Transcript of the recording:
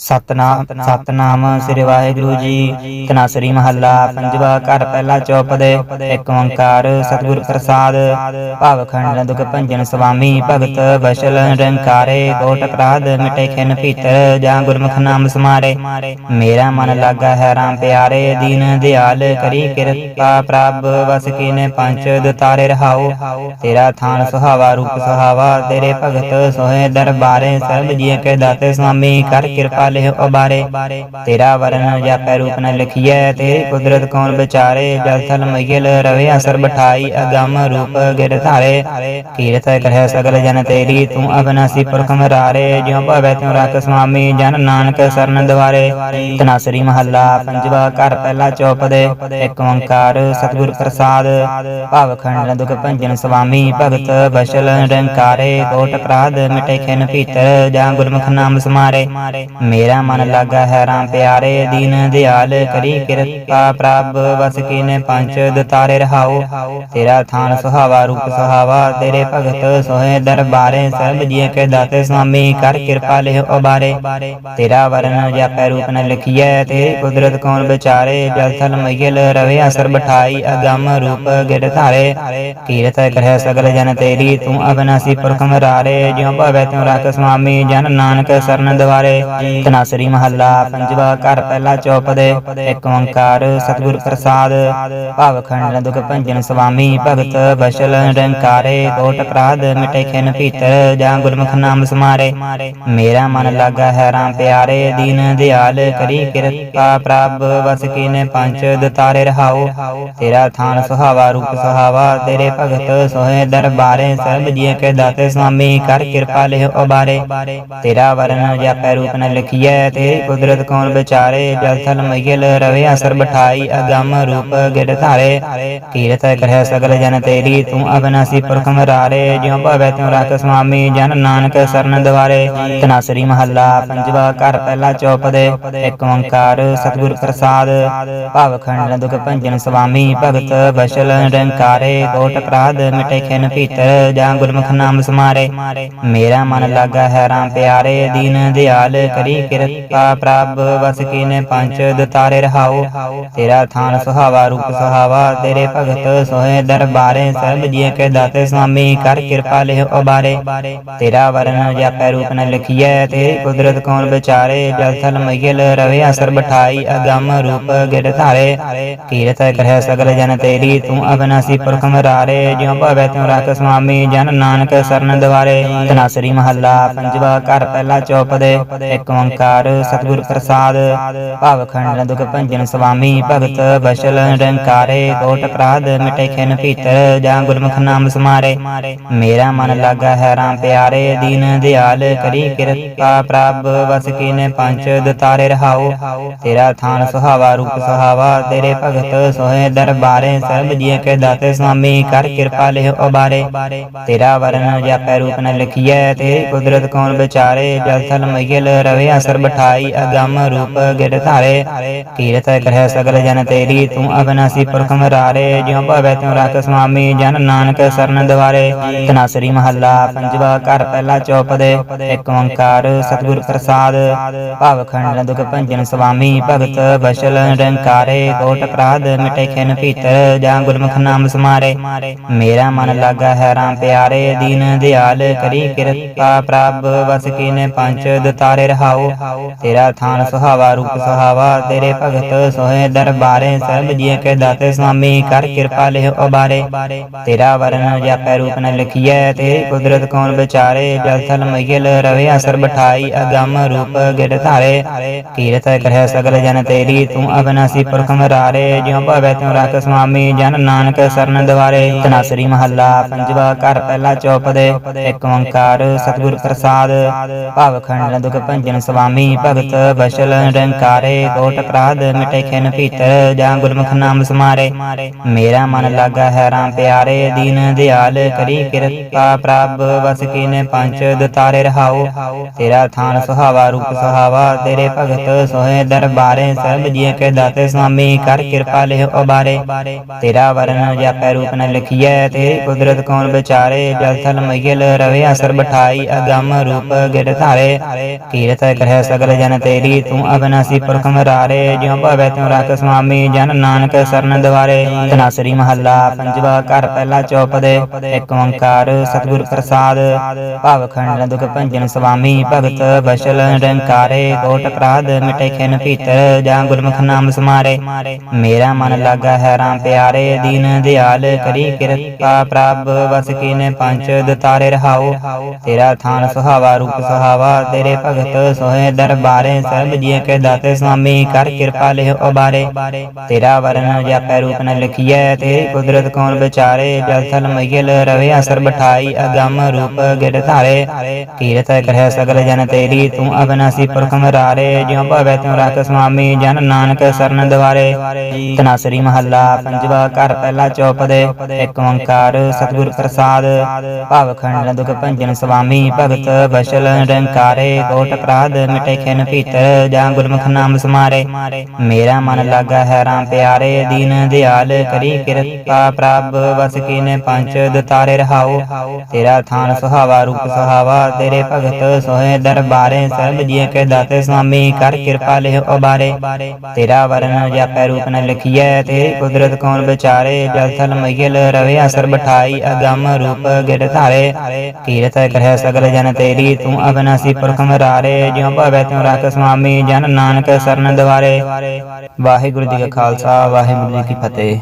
ਸਤਨਾਮ ਸਤਨਾਮ ਸ੍ਰੀ ਵਾਹਿਗੁਰੂ ਜੀ। ਤਨਾਸਰੀ ਮਹੱਲਾ ਪੰਜਵਾ ਘਰ ਪਹਿਲਾ ਚੌਪਦੇ। ਇੱਕ ਓੰਕਾਰ ਸਤਿਗੁਰ ਪ੍ਰਸਾਦ। ਭਾਵਖੰਡ ਦੁਖ ਭੰਜਨ ਸੁਆਮੀ ਭਗਤ ਵਸ਼ਲ ਰੰਕਾਰੇ ਕੋਟ ਅਪਰਾਧ ਮਿਟੇ ਖਿਨ ਭੀਤਰ ਜਾਂ ਗੁਰਮੁਖ ਨਾਮ ਸਮਾਰੇ। ਮੇਰਾ ਮਨ ਲਾਗਾ ਹੈ ਰਾਮ ਪਿਆਰੇ। ਦੀਨ ਦਿਆਲ ਕਰੀ ਕਿਰਪਾ ਪ੍ਰਭ। ਵਸ ਕੀਨੇ ਪੰਜ ਦਤਾਰੇ ਰਹਾਓ। ਤੇਰਾ ਥਾਨ ਸੁਹਾਵਾ ਰੂਪ ਸੁਹਾਵਾ। ਤੇਰੇ ਭਗਤ ਸੋਹੇ ਦਰਬਾਰੇ। ਸਰਬ ਜੀਅ ਕੇ ਦਾਤੇ ਸੁਆਮੀ ਕਰ ਕਿਰਪਾ ਲਿਹੁ ਉਬਾਰੇ ਤੇਰਾ ਵਰਨ ਜਾਪੈ ਰੂਪ ਨ ਲਿਖੀਐ ਤੇਰੀ ਕੁਦਰਤ ਕੌਣ ਵਿਚਾਰੇ ਜਲ ਥਲ ਮਈਲ ਰਵੇ ਅਸਰ ਬਠਾਈ ਅਗੰਮ ਰੂਪ ਗਿਰ ਧਾਰੇ ਕੀਰਤ ਕਰਹਿ ਸਗਲ ਜਨ ਤੇਰੀ ਤੂੰ ਅਬਨਾਸੀ ਪੁਰਖ ਮਰਾਰੇ ਜਿਉ ਭਵੈ ਤਿਉ ਰੱਖ ਸੁਆਮੀ ਜਨ ਨਾਨਕ ਸਰਨ ਦਵਾਰੇ ਤਨਾਸਰੀ ਮਹੱਲਾ ਪੰਜਵਾ ਘਰ ਪਹਿਲਾ ਚੌਪਦੇ ਇੱਕ ਓੰਕਾਰ ਸਤਿਗੁਰ ਪ੍ਰਸਾਦ ਭਾਵਖੰਡ ਦੁਖ ਭੰਜਨ ਸੁਆਮੀ ਭਗਤ ਬਸ਼ਲ ਰੰਕਾਰੇ ਕੋਟ ਅਪਰਾਧ ਮਿਟੇ ਖਿਨ ਭੀਤਰ ਜਾਂ ਗੁਰਮੁਖ ਨਾਮ ਸਮਾਰੇ ਮੇਰਾ ਮਨ ਲਾਗਾ ਹੈ ਰਾਮ ਪਿਆਰੇ ਦੀਨ ਦਿਆਲ ਕਰੀ ਕਿਰਪਾ ਪ੍ਰਭ, ਵਸ ਕੀਨੇ ਪੰਜ ਦਤਾਰੇ ਰਹਾਓ। ਤੇਰਾ ਥਾਨ ਸੁਹਾਵਾ ਰੂਪ ਸੁਹਾਵਾ, ਤੇਰੇ ਭਗਤ ਸੋਹੇ ਦਰਬਾਰੇ, ਸਰਬ ਜੀਅ ਕੇ ਦਾਤੇ ਸੁਆਮੀ ਕਰ ਕਿਰਪਾ ਲਿਹੁ ਉਬਾਰੇ। ਤੇਰਾ ਵਰਨ ਜਾਪੈ ਰੂਪ ਨ ਲਿਖੀਐ, ਤੇਰੀ ਕੁਦਰਤ ਕੌਣ ਵਿਚਾਰੇ? ਜਲ ਥਲ ਮਈਲ ਰਵੇ ਅਸਰ ਬਠਾਈ, ਅਗੰਮ ਰੂਪ ਗਿਰ ਧਾਰੇ। ਕੀਰਤ ਕਰਹਿ ਸਗਲ ਜਨ ਤੇਰੀ, ਤੂੰ ਅਬਨਾਸੀ ਪੁਰਖ ਮਰਾਰੇ ਜਿਉ ਭਵੈ ਤਿਉ ਰੱਖ ਸੁਆਮੀ, ਜਨ ਨਾਨਕ ਸਰਨ ਦਵਾਰੇ ਤਨਾਸਰੀ ਮਹੱਲਾ, ਪੰਜਵਾ ਘਰ ਪਹਿਲਾ ਚੌਪਦੇ ਇੱਕ ਓੰਕਾਰ ਸਤਿਗੁਰ ਪ੍ਰਸਾਦ, ਭਾਵਖੰਡ ਦੁਖ ਭੰਜਨ ਸੁਆਮੀ ਭਗਤ ਬਸ਼ਲ ਰੰਕਾਰੇ ਕੋਟ ਅਪਰਾਧ ਮਿਟੇ ਖਿਨ ਭੀਤਰ, ਜਾਂ ਗੁਰਮੁਖ ਨਾਮ ਸਮਾਰੇ। ਮੇਰਾ ਮਨ ਲਾਗਾ ਹੈ ਰਾਮ ਪਿਆਰੇ, ਦੀਨ ਦਿਆਲ ਕਰੀ ਕਿਰਪਾ ਪ੍ਰਭ, ਵਸ ਕੀਨੇ ਪੰਜ ਦਤਾਰੇ ਰਹਾਓ। ਤੇਰਾ ਥਾਨ ਸੁਹਾਵਾ, ਰੂਪ ਸੁਹਾਵਾ, ਤੇਰੇ ਭਗਤ ਸੋਹੇ ਦਰਬਾਰੇ, ਸਰਬ ਜੀ ਕੇ ਦਾਤੇ ਸੁਆਮੀ ਕਰ ਕਿਰਪਾ ਲਿਹੁ ਉਬਾਰੇ। ਤੇਰਾ ਵਰਨ ਜਾਪੈ ਰੂਪ ਨ ਲਿਖੀਐ ਤੇਰੀ ਕੁਦਰਤ ਕੌਣ ਵਿਚਾਰੇ? ਜਲ ਥਲ ਮਈਲ ਰਵੇ ਅਸਰ ਬਠਾਈ, ਅਗੰਮ ਰੂਪ ਗਿਰ ਧਾਰੇ। ਕੀਰਤ ਕਰਹਿ ਸਗਲ ਜਨ ਤੇਰੀ, ਤੂੰ ਅਬਨਾਸੀ ਪੁਰਖ ਮਰਾਰੇ ਜਿਉ ਭਵੈ ਤਿਉ ਰੱਖ ਸੁਆਮੀ, ਜਨ ਨਾਨਕ ਸਰਨ ਦਵਾਰੇ। ਤਨਾਸਰੀ ਮਹੱਲਾ, ਪੰਜਵਾ ਘਰ ਪਹਿਲਾ ਚੌਪਦੇ ਇੱਕ ਓੰਕਾਰ, ਸਤਿਗੁਰ ਪ੍ਰਸਾਦ। ਭਾਵ ਭਾਵਖੰਡ ਦੁਖ ਭੰਜਨ ਸੁਆਮੀ, ਭਗਤ ਬਸ਼ਲ ਰੰਕਾਰੇ ਕੋਟ ਅਪਰਾਧ ਮਿਟੇ ਖਿਨ ਭੀਤਰ, ਜਾਂ ਗੁਰਮੁਖ ਨਾਮ ਸਮਾਰੇ। ਮੇਰਾ ਮਨ ਲਾਗਾ ਹੈ ਰਾਮ ਪਿਆਰੇ। ਦੀਨ ਦਿਆਲ ਕਰੀ ਕਿਰਪਾ ਪ੍ਰਭ, ਵਸ ਕੀਨੇ ਪੰਜ ਦਤਾਰੇ ਰਹਾਓ। ਤੇਰਾ ਥਾਨ ਸੁਹਾਵਾ ਰੂਪ ਸੁਹਾਵਾ, ਤੇਰੇ ਭਗਤ ਸੋਹੇ ਦਰਬਾਰੇ ਸਰਬ ਜੀਅ ਕੇ ਦਾਤੇ ਸੁਆਮੀ ਕਰ ਕਿਰਪਾ ਲਿਹੁ ਉਬਾਰੇ ਤੇਰਾ ਵਰਨ ਜਾਪੈ ਰੂਪ ਨ ਲਿਖੀਐ, ਤੇਰੀ ਕੁਦਰਤ ਕੌਣ ਵਿਚਾਰੇ? ਜਲ ਥਲ ਮਈਲ ਰਵੇ ਅਸਰ ਬਠਾਈ, ਅਗੰਮ ਰੂਪ ਗਿਰ ਧਾਰੇ। ਕੀਰਤ ਕਰਹਿ ਸਗਲ ਜਨ ਤੇਰੀ, ਤੂੰ ਅਬਨਾਸੀ ਪੁਰਖ ਮਰਾਰੇ। ਜਿਉ ਭਵੈ ਤਿਉ ਰੱਖ ਸੁਆਮੀ ਜਨ ਨਾਨਕ ਸਰਨ ਦਵਾਰੇ ਤਨਾਸਰੀ ਮਹੱਲਾ, ਪੰਜਵਾ ਘਰ ਪਹਿਲਾ ਚੌਪਦੇ। ਇੱਕ ਓੰਕਾਰ ਸਤਿਗੁਰ ਪ੍ਰਸਾਦ ਭਾਵਖੰਡ ਦੁਖ ਭੰਜਨ ਸੁਆਮੀ ਭਗਤ ਬਸ਼ਲ ਰੰਕਾਰੇ ਕੋਟ ਅਪਰਾਧ ਮਿਟੇ ਖਿਨ ਭੀਤਰ ਜਾਂ ਗੁਰਮੁਖ ਨਾਮ ਸਮਾਰੇ। ਮੇਰਾ ਮਨ ਲਾਗਾ ਹੈ ਰਾਮ ਪਿਆਰੇ ਦੀਨ ਦਿਆਲ ਕਰੀ ਕਿਰਪਾ ਪ੍ਰਭ ਵਸ ਕੀਨੇ ਪੰਜ ਦਤਾਰੇ ਰਹਾਓ। ਤੇਰਾ ਥਾਨ ਸੁਹਾਵਾ ਰੂਪ ਸੁਹਾਵਾ ਤੇਰੇ ਭਗਤ ਸੋਹੇ ਦਰਬਾਰੇ ਸਰਬ ਜੀਅ ਕੇ ਦਾਤੇ ਸੁਆਮੀ ਕਰ ਕਿਰਪਾ ਲਿਹੁ ਉਬਾਰੇ। ਤੇਰਾ ਵਰਨ ਜਾਪੈ ਰੂਪ ਨ ਲਿਖੀਐ ਤੇਰੀ ਕੁਦਰਤ ਕੌਣ ਵਿਚਾਰੇ? ਜਲ ਥਲ ਮਈਲ ਰਵੇ ਅਸਰ ਬਠਾਈ, ਅਗੰਮ ਰੂਪ ਗਿਰ ਧਾਰੇ। ਕੀਰਤ ਕਰਹਿ ਸਗਲ ਜਨ ਤੇਰੀ, ਤੂੰ ਅਬਨਾਸੀ ਪੁਰਖ ਮਰਾਰੇ। ਜਿਉ ਭਵੈ ਤਿਉ ਰੱਖ ਸੁਆਮੀ ਜਨ ਨਾਨਕ ਸਰਨ ਦਵਾਰੇ। ਤਨਾਸਰੀ ਮਹੱਲਾ, ਪੰਜਵਾ ਘਰ, ਪਹਿਲਾ ਚੌਪਦੇ ਇੱਕ ਓੰਕਾਰ, ਸਤਿਗੁਰ ਪ੍ਰਸਾਦ। ਭਾਵਖੰਡ ਦੁਖ ਭੰਜਨ ਸੁਆਮੀ ਭਗਤ ਬਸ਼ਲ ਰੰਕਾਰੇ ਕੋਟ ਅਪਰਾਧ, ਮਿਟੇ ਖਿਨ ਭੀਤਰ, ਜਾਂ ਗੁਰਮੁਖ ਨਾਮ ਸਮਾਰੇ। ਮੇਰਾ ਮਨ ਲਾਗਾ ਹੈ ਰਾਮ ਪਿਆਰੇ। ਦੀਨ ਦਿਆਲ ਕਰੀ ਕਿਰਪਾ ਪ੍ਰਭ, ਵਸ ਕੀਨੇ ਪੰਜ ਦਤਾਰੇ ਰਹਾਓ ਤੇਰਾ ਥਾਨ ਸੁਹਾਵਾ, ਰੂਪ ਸੁਹਾਵਾ, ਤੇਰੇ ਭਗਤ ਸੋਹੇ ਦਰਬਾਰੇ ਸਰਬ ਜੀਅ ਕੇ ਦਾਤੇ ਸੁਆਮੀ, ਕਰ ਕਿਰਪਾ ਲਿਹੁ ਉਬਾਰੇ। ਤੇਰਾ ਵਰਨ ਜਾਪੈ ਰੂਪ ਨ ਲਿਖੀਐ, ਤੇਰੀ ਕੁਦਰਤ ਕੌਣ ਵਿਚਾਰੇ? ਜਲ ਥਲ ਮਈਲ ਰਵੇ ਅਸਰ ਬਠਾਈ, ਅਗੰਮ ਰੂਪ ਗਿਰ ਧਾਰੇ। ਕੀਰਤ ਕਰਹਿ ਸਗਲ ਜਨ ਤੇਰੀ, ਤੂੰ ਅਬਨਾਸੀ ਪੁਰਖ ਮਰਾਰੇ ਜਿਉ ਭਵੈ ਤਿਉ ਰੱਖ ਸੁਆਮੀ, ਜਨ ਨਾਨਕ ਸਰਨ ਦਵਾਰੇ ਤਨਾਸਰੀ ਮਹੱਲਾ, ਪੰਜਵਾ ਘਰ ਪਹਿਲਾ ਚੌਪਦੇ। ਇੱਕ ਓੰਕਾਰ, ਸਤਿਗੁਰ ਪ੍ਰਸਾਦ। ਭਾਵਖੰਡ ਦੁਖ ਭੰਜਨ ਸੁਆਮੀ ਭਗਤ ਬਸ਼ਲ ਰੰਕਾਰੇ ਕੋਟ ਅਪਰਾਧ ਮਿਟੇ ਖਿਨ ਭੀਤਰ, ਜਾਂ ਗੁਰਮੁਖ ਨਾਮ ਸਮਾਰੇ। ਮੇਰਾ ਮਨ ਲਾਗਾ ਹੈ ਰਾਮ ਪਿਆਰੇ, ਦੀਨ ਦਿਆਲ ਕਰੀ ਕਿਰਪਾ ਪ੍ਰਭ, ਵਸ ਕੀਨੇ ਪੰਜ ਦਤਾਰੇ ਰਹਾਓ ਤੇਰਾ ਥਾਨ ਸੁਹਾਵਾ ਰੂਪ ਸੁਹਾਵਾ, ਤੇਰੇ ਭਗਤ ਸੋਹੇ ਦਰਬਾਰੇ, ਸਰਬ ਜੀਅ ਕੇ ਦਾਤੇ ਸੁਆਮੀ ਕਰ ਕਿਰਪਾ ਲਿਹ ਉਬਾਰੇ। ਤੇਰਾ ਵਰਨ ਜਾਪੈ ਰੂਪ ਨ ਲਿਖੀਐ, ਤੇਰੀ ਕੁਦਰਤ ਕੌਣ ਵਿਚਾਰੇ? ਜਲ ਥਲ ਮਈਲ ਰਵੇ ਅਸਰ ਬਠਾਈ, ਅਗਮ ਰੂਪ ਗਿਰ ਧਾਰੇ। ਕੀਰਤ ਕਰਹਿ ਸਗਲ ਜਨ ਤੇਰੀ, ਤੂੰ ਅਬਨਾਸੀ ਪੁਰਖ ਮਰਾਰੇ, ਜਿਉ ਭਾਵੈ ਤਿਉ ਰੱਖ ਸੁਆਮੀ, ਜਨ ਨਾਨਕ ਸਰਨ ਦਵਾਰੇ। ਤਨਾਸਰੀ ਮਹੱਲਾ, ਪੰਜਵਾ ਘਰ ਪਹਿਲਾ ਚੌਪਦੇ ਇੱਕ ਓੰਕਾਰ, ਸਤਿਗੁਰ ਪ੍ਰਸਾਦ। ਭਾਵ ਖੰਡ ਦੁਖ ਭੰਜਨ ਸੁਆਮੀ ਭਗਤ ਬਸ਼ਲ ਨਿਰੰਕਾਰੇ, ਕੋਟ ਅਪਰਾਧ ਮਿਟੇ ਖਿਨ ਭੀਤਰ, ਜਾਂ ਗੁਰਮੁਖ ਨਾਮ ਸਮਾਰੇ। ਮੇਰਾ ਮਨ ਲਾਗਾ ਹੈ ਰਾਮ ਪਿਆਰੇ, ਦੀਨ ਦਿਆਲ ਕਰੀ ਕਿਰਪਾ ਪ੍ਰਭ, ਵਸ ਕੀਨੇ ਪੰਜ ਦਤਾਰੇ ਰਹਾਓ। ਤੇਰਾ ਥਾਨ ਸੁਹਾਵਾ ਰੂਪ ਸੁਹਾਵਾ, ਤੇਰੇ ਭਗਤ ਸੋਹੇ ਦਰਬਾਰੇ ਸਰਬ ਜੀ ਕੇ ਦਾਤੇ ਸੁਆਮੀ ਕਰ ਕਿਰਪਾ ਲਿਹ ਉਬਾਰੇ ਤੇਰਾ ਵਰਨ ਜਾਪੈ ਰੂਪ ਨ ਲਿਖੀਐ, ਤੇਰੀ ਕੁਦਰਤ ਕੌਣ ਵਿਚਾਰੇ? ਜਲ ਥਲ ਮਈਲ ਰਵੇ ਅਸਰ ਬਠਾਈ, ਅਗੰਮ ਰੂਪ ਗਿਰ ਧਾਰੇ। ਕੀਰਤ ਕਰਹਿ ਸਗਲ ਜਨ ਤੇਰੀ, ਤੂੰ ਅਬਨਾਸੀ ਪੁਰਖ ਮਰਾਰੇ। ਜਿਉ ਭਾਵੈ ਤਿਉ ਰੱਖ ਸੁਆਮੀ ਜਨ ਨਾਨਕ ਸਰਨ ਦਵਾਰੇ। ਤਨਾਸਰੀ ਮਹੱਲਾ, ਪੰਜਵਾ ਘਰ ਪਹਿਲਾ ਚੌਪਦੇ ਇੱਕ ਓੰਕਾਰ ਸਤਿਗੁਰ ਪ੍ਰਸਾਦ। ਭਾਵ ਖੰਡ ਦੁਖ ਭੰਜਨ ਸੁਆਮੀ ਭਗਤ ਬਸ਼ਲ ਨਿਰੰਕਾਰੇ, ਕੋਟ ਅਪਰਾਧ। ਮਿਟੇ ਖਿਨ ਭੀਤਰ ਜਾਂ ਗੁਰਮੁਖ ਨਾਮ ਸਮਾਰੇ। ਮੇਰਾ ਮਨ ਲਾਗਾ ਹੈ ਰਾਮ ਪਿਆਰੇ, ਦੀਨ ਦਿਆਲ ਕਰੀ ਕਿਰਪਾ ਪ੍ਰਭ, ਵਸ ਕੀਨੇ ਪੰਜ ਦਤਾਰੇ ਰਹਾਓ। ਤੇਰਾ ਥਾਨ ਸੁਹਾਵਾ, ਰੂਪ ਸੁਹਾਵਾ, ਤੇਰੇ ਭਗਤ ਸੋਹੇ ਦਰਬਾਰੇ ਸਰਬ ਜੀਅ ਕੇ ਦਾਤੇ ਸੁਆਮੀ, ਕਰ ਕਿਰਪਾ ਲਿਹ ਉਬਾਰੇ। ਤੇਰਾ ਵਰਨ ਜਾਪੈ ਰੂਪ ਨ ਲਿਖੀਐ, ਤੇਰੀ ਕੁਦਰਤ ਕੌਣ ਵਿਚਾਰੇ? ਜਲ ਥਲ ਮਈਲ ਰਵੇ ਅਸਰ ਬਠਾਈ, ਅਗੰਮ ਰੂਪ ਗਿਰ ਧਾਰੇ। ਕੀਰਤ ਕਰਹਿ ਸਗਲ ਜਨ ਤੇਰੀ, ਤੂੰ ਅਬਨਾਸੀ ਪੁਰਖ ਮਰਾਰੇ, ਜਿਉ ਭਾਵੈ ਤਿਉ ਰੱਖ ਸੁਆਮੀ ਜਨ ਨਾਨਕ ਸਰਨ ਦਵਾਰੇ ਵਾਹਿਗੁਰੂ ਜੀ ਕਾ ਖਾਲਸਾ, ਵਾਹਿਗੁਰੂ ਜੀ ਕੀ ਫਤਿਹ।